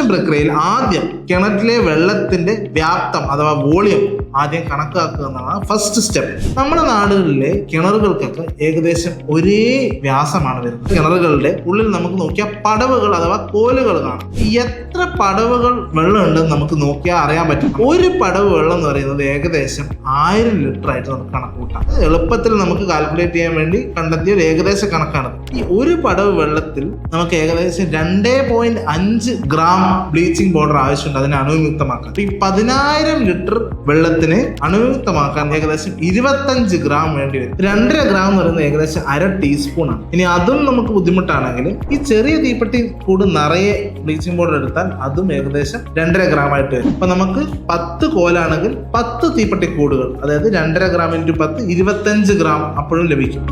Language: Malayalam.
ഡിസ്റ്റിലേഷൻ പ്രക്രിയയിൽ ആദ്യം കിണറ്റിലെ വെള്ളത്തിന്റെ വ്യാപ്തം അഥവാ വോളിയം ആദ്യം കണക്കാക്കുക എന്നാണ് ഫസ്റ്റ് സ്റ്റെപ്പ് നമ്മുടെ നാടുകളിലെ കിണറുകൾക്കൊക്കെ ഏകദേശം ഒരേ വ്യാസമാണ് വരുന്നത്. കിണറുകളുടെ ഉള്ളിൽ നമുക്ക് നോക്കിയാൽ പടവുകൾ അഥവാ കോലുകൾ കാണാം. എത്ര പടവുകൾ വെള്ളം ഉണ്ടെന്ന് നമുക്ക് നോക്കിയാൽ അറിയാൻ പറ്റും. ഒരു പടവ് വെള്ളം എന്ന് പറയുന്നത് ഏകദേശം ആയിരം ലിറ്റർ ആയിട്ട് നമുക്ക് കണക്ക് കൂട്ടാം എളുപ്പത്തിൽ നമുക്ക് കാൽക്കുലേറ്റ് ചെയ്യാൻ വേണ്ടി കണ്ടെത്തിയ ഒരു ഏകദേശ കണക്കാണ് ഈ ഒരു പടവ് വെള്ളത്തിൽ നമുക്ക് ഏകദേശം രണ്ടേ പോയിന്റ് അഞ്ച് ഗ്രാം ബ്ലീച്ചിങ് പൗഡർ ആവശ്യമുണ്ട്. അതിനെ അണുവിമുക്തമാക്കാൻ. ഈ പതിനായിരം ലിറ്റർ വെള്ളത്തിന് അണുവിമുക്തമാക്കാൻ ഏകദേശം ഇരുപത്തഞ്ച് ഗ്രാം വേണ്ടി വരും. രണ്ടര ഗ്രാം എന്ന് പറയുന്നത് ഏകദേശം അര ടീസ്പൂൺ ആണ്. ഇനി അതും നമുക്ക് ബുദ്ധിമുട്ടാണെങ്കിൽ ഈ ചെറിയ തീപ്പെട്ടി കൂട് നിറയെ ബ്ലീച്ചിങ് പൗഡർ എടുത്താൽ അതും ഏകദേശം രണ്ടര ഗ്രാം ആയിട്ട് വരും. അപ്പൊ നമുക്ക് പത്ത് കോലാണെങ്കിൽ പത്ത് തീപ്പെട്ടി കൂടുകൾ അതായത് രണ്ടര ഗ്രാം ഇന്റു പത്ത് ഇരുപത്തഞ്ച് ഗ്രാം അപ്പോഴും ലഭിക്കും.